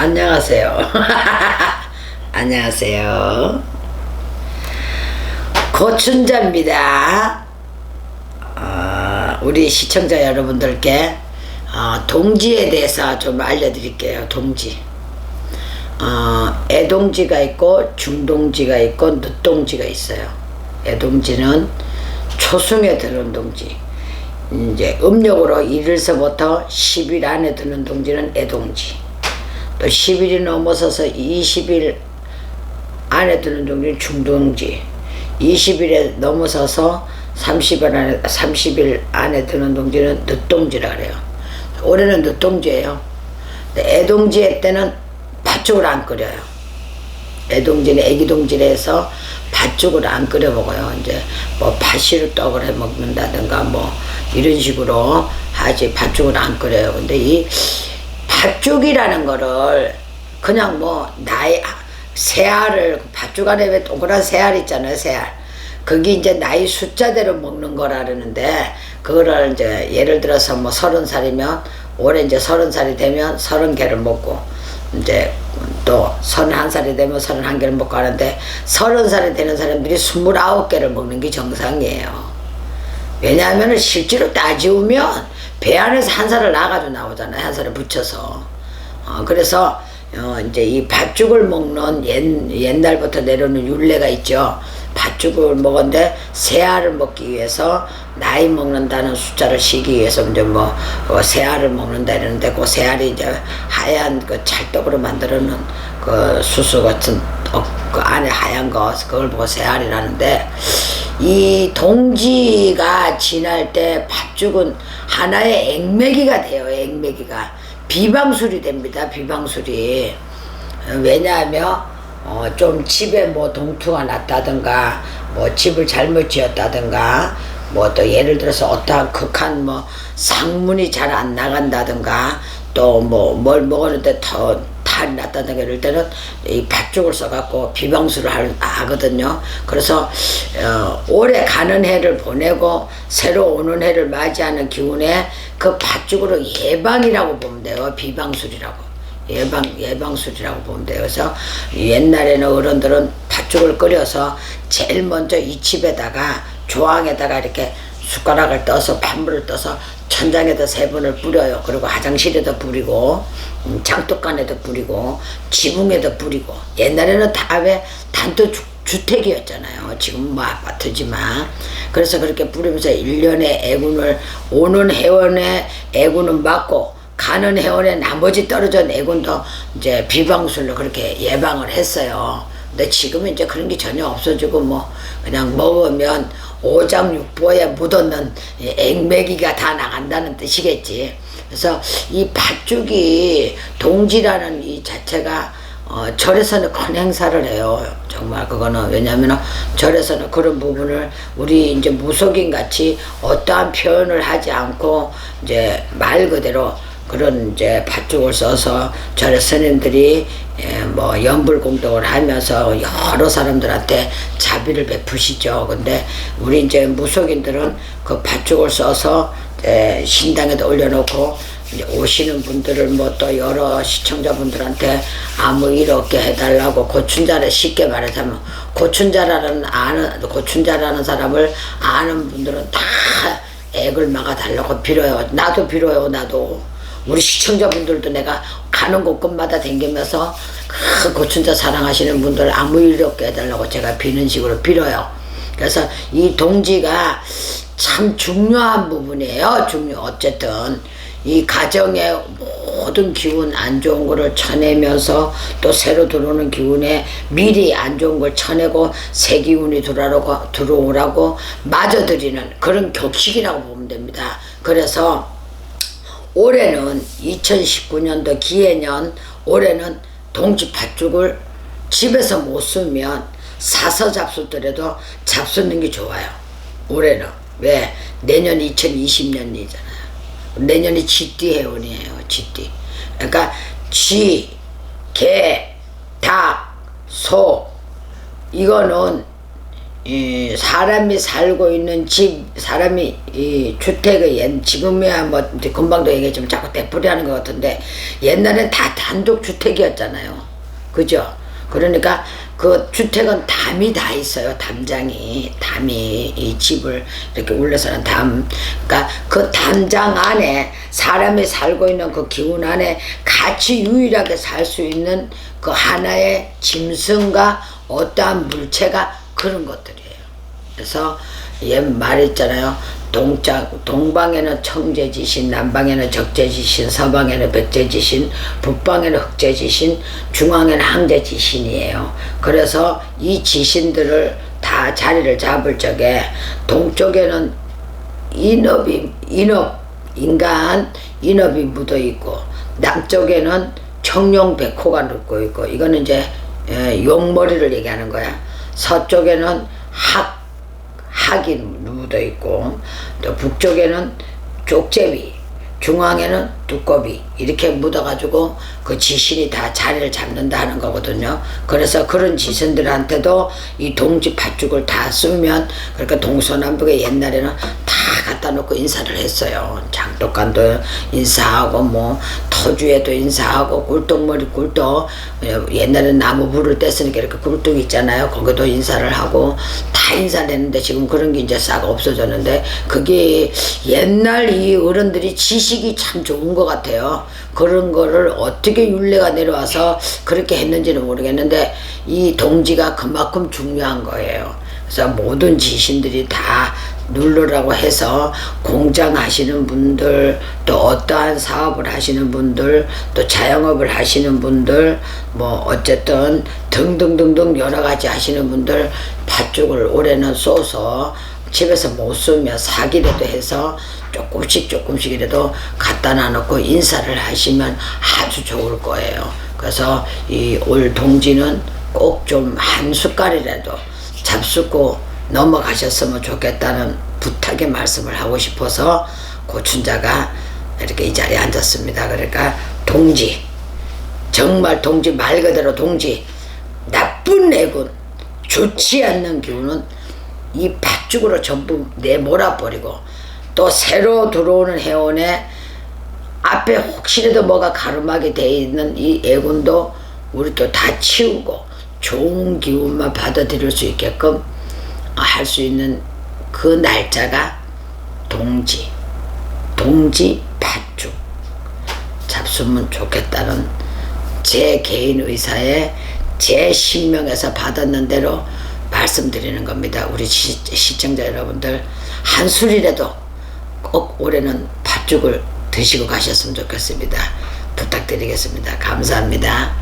안녕하세요. 안녕하세요. 고춘자입니다. 어, 우리 시청자 여러분들께 어, 동지에 대해서 좀 알려드릴게요. 동지. 어, 애동지가 있고 중동지가 있고 늦동지가 있어요. 애동지는 초승에 드는 동지. 이제 음력으로 1일서부터 10일 안에 드는 동지는 애동지. 또 10일이 넘어서서 20일 안에 드는 동지는 중동지. 20일에 넘어서서 30일 안에, 30일 안에 드는 동지는 늦동지라 그래요. 올해는 늦동지예요. 근데 애동지 때는 팥죽을 안 끓여요. 애동지는 애기동지에서 팥죽을 안 끓여 먹어요. 이제 뭐 팥시루 떡을 해 먹는다든가 뭐 이런 식으로 하지 팥죽을 안 끓여요. 근데 이 팥죽이라는 거를 그냥 뭐 나이 새알을 팥죽 안에 왜 동그란 새알 있잖아요. 새알. 그게 이제 나이 숫자대로 먹는 거라 그러는데 그거를 이제 예를 들어서 뭐 서른 살이면 올해 이제 서른 살이 되면 서른 개를 먹고 이제 또 서른 한 살이 되면 서른 한 개를 먹고 하는데 서른 살이 되는 사람들이 스물아홉 개를 먹는 게 정상이에요. 왜냐하면 실제로 따지우면 배 안에서 한 살을 나가지고 나오잖아요. 한 살을 붙여서. 어, 그래서 어, 이제 이 팥죽을 먹는 옛, 옛날부터 내려오는 율례가 있죠. 팥죽을 먹었는데 새알을 먹기 위해서 나이 먹는다는 숫자를 쉬기 위해서 이제 뭐 어, 새알을 먹는다 이러는데 그 새알이 이제 하얀 그 찰떡으로 만들어놓은 그 수수 같은 떡, 그 안에 하얀 거 그걸 보고 새알이라는데 이 동지가 지날 때 팥죽은 하나의 액매기가 돼요. 액매기가 비방술이 됩니다. 비방술이 왜냐하면 어, 좀 집에 뭐 동투가 났다든가 뭐 집을 잘못 지었다든가 뭐 또 예를 들어서 어떠한 극한 뭐 상문이 잘 안 나간다든가 또 뭐 뭘 먹었는데 더 탈이 났다든가 이럴 때는 이 팥죽을 써갖고 비방술을 할- 하거든요. 그래서 어, 올해 가는 해를 보내고 새로 오는 해를 맞이하는 기운에 그 팥죽으로 예방이라고 보면 돼요. 비방술이라고. 예방 예방술이라고 보면 돼요. 그래서 옛날에는 어른들은 팥죽을 끓여서 제일 먼저 이 칩에다가 조항에다가 이렇게 숟가락을 떠서 팥물을 떠서 천장에다 세 번을 뿌려요. 그리고 화장실에도 뿌리고 음, 장독간에도 뿌리고 지붕에도 뿌리고 옛날에는 다 왜 단독 주- 주택이었잖아요. 지금 뭐 아파트지만. 그래서 그렇게 뿌리면서 일년에 애군을 오는 해원에 애군은 맞고 가는 해원에 나머지 떨어진 애군도 이제 비방술로 그렇게 예방을 했어요. 근데 지금은 이제 그런 게 전혀 없어지고 뭐 그냥 먹으면 오장육부에 이 액매기가 다 나간다는 뜻이겠지. 그래서 이 팥죽이 동지라는 이 자체가 어, 절에서는 큰 행사를 해요. 정말 그거는 왜냐하면 절에서는 그런 부분을 우리 이제 무속인 같이 어떠한 표현을 하지 않고 이제 말 그대로 그런 이제 팥죽을 써서 절의 스님들이 예, 뭐 연불 공덕을 하면서 여러 사람들한테 자비를 베푸시죠. 근데 우리 이제 무속인들은 그 팥죽을 써서 이제 신당에다 올려놓고 이제 오시는 분들을 뭐 또 여러 시청자분들한테 아무 일 없게 해달라고 고춘자를 쉽게 말하자면 고춘자라는 아는 고춘자라는 사람을 아는 분들은 다 액을 막아달라고 빌어요. 나도 빌어요. 나도. 우리 시청자분들도 내가 가는 곳곳마다 댕기면서 그 고춘자 사랑하시는 분들 아무 일 없게 해달라고 제가 비는 식으로 빌어요. 그래서 이 동지가 참 중요한 부분이에요. 중요. 어쨌든 이 가정의 모든 기운 안 좋은 거를 쳐내면서 또 새로 들어오는 기운에 미리 안 좋은 걸 쳐내고 새 기운이 들어오라고, 들어오라고 맞아들이는 그런 격식이라고 보면 됩니다. 그래서 올해는 2019년도 기해년 올해는 동지 팥죽을 집에서 못 쓰면 사서 잡수더라도 잡수는 게 좋아요. 올해는 왜 내년 2020년이잖아요. 내년이 쥐띠 해운이에요. 쥐띠. 그러니까 쥐, 개, 닭, 소 이거는 이 사람이 살고 있는 집 사람이 이 주택의 옛 지금이야 뭐 이제 금방도 얘기했지만 자꾸 되풀이하는 것 같은데 옛날엔 다 단독 주택이었잖아요. 그죠? 그러니까 그 주택은 담이 다 있어요 담장이. 담이 이 집을 이렇게 울려서는 담. 그러니까 그 담장 안에 사람이 살고 있는 그 기운 안에 같이 유일하게 살 수 있는 그 하나의 짐승과 어떠한 물체가 그런 것들이에요. 그래서 옛 말했잖아요. 동장 동방에는 청제지신, 남방에는 적제지신, 서방에는 백제지신, 북방에는 흑제지신, 중앙에는 항제지신이에요. 그래서 이 지신들을 다 자리를 잡을 적에 동쪽에는 인업이 인업 인간 인업이 묻어 있고 남쪽에는 청룡 백호가 눕고 있고 이거는 이제 에, 용머리를 얘기하는 거야. 서쪽에는 학 학이 묻어 있고 또 북쪽에는 쪽제비 중앙에는 두꺼비 이렇게 묻어가지고 그 지신이 다 자리를 잡는다 하는 거거든요. 그래서 그런 지신들한테도 이 동지 팥죽을 다 쓰면 그러니까 동서남북에 옛날에는 다 갖다 놓고 인사를 했어요. 장독간도 인사하고 뭐 터주에도 인사하고 꿀떡머리 꿀떡 옛날에 나무 불을 뗐으니까 이렇게 꿀떡 있잖아요. 거기도 인사를 하고 다 인사를 했는데 지금 그런 게 이제 싹 없어졌는데 그게 옛날 이 어른들이 지식이 참 좋은 것 같아요. 그런 거를 어떻게 윤례가 내려와서 그렇게 했는지는 모르겠는데 이 동지가 그만큼 중요한 거예요. 그래서 모든 지신들이 다 누르라고 해서 공장 하시는 분들 또 어떠한 사업을 하시는 분들 또 자영업을 하시는 분들 뭐 어쨌든 등등등등 여러 가지 하시는 분들 팥죽을 올해는 쏘서 집에서 못 쓰면 사기라도 해서 조금씩 조금씩이라도 갖다 놔놓고 인사를 하시면 아주 좋을 거예요. 그래서 이 올 동지는 꼭 좀 한 숟갈이라도 잡수고 넘어가셨으면 좋겠다는 부탁의 말씀을 하고 싶어서 고춘자가 이렇게 이 자리에 앉았습니다. 그러니까 동지 정말 동지 말 그대로 동지 나쁜 애군. 좋지 않는 기운은 이 팥죽으로 전부 내몰아버리고 또 새로 들어오는 해원에 앞에 혹시라도 뭐가 가름하게 돼 있는 이 애군도 우리 또 다 치우고 좋은 기운만 받아들일 수 있게끔 할 수 있는 그 날짜가 동지. 동지 팥죽. 잡수면 좋겠다는 제 개인 의사에 제 신명에서 받았는 대로 말씀드리는 겁니다. 우리 시, 시청자 여러분들 한 술이라도 꼭 올해는 팥죽을 드시고 가셨으면 좋겠습니다. 부탁드리겠습니다. 감사합니다.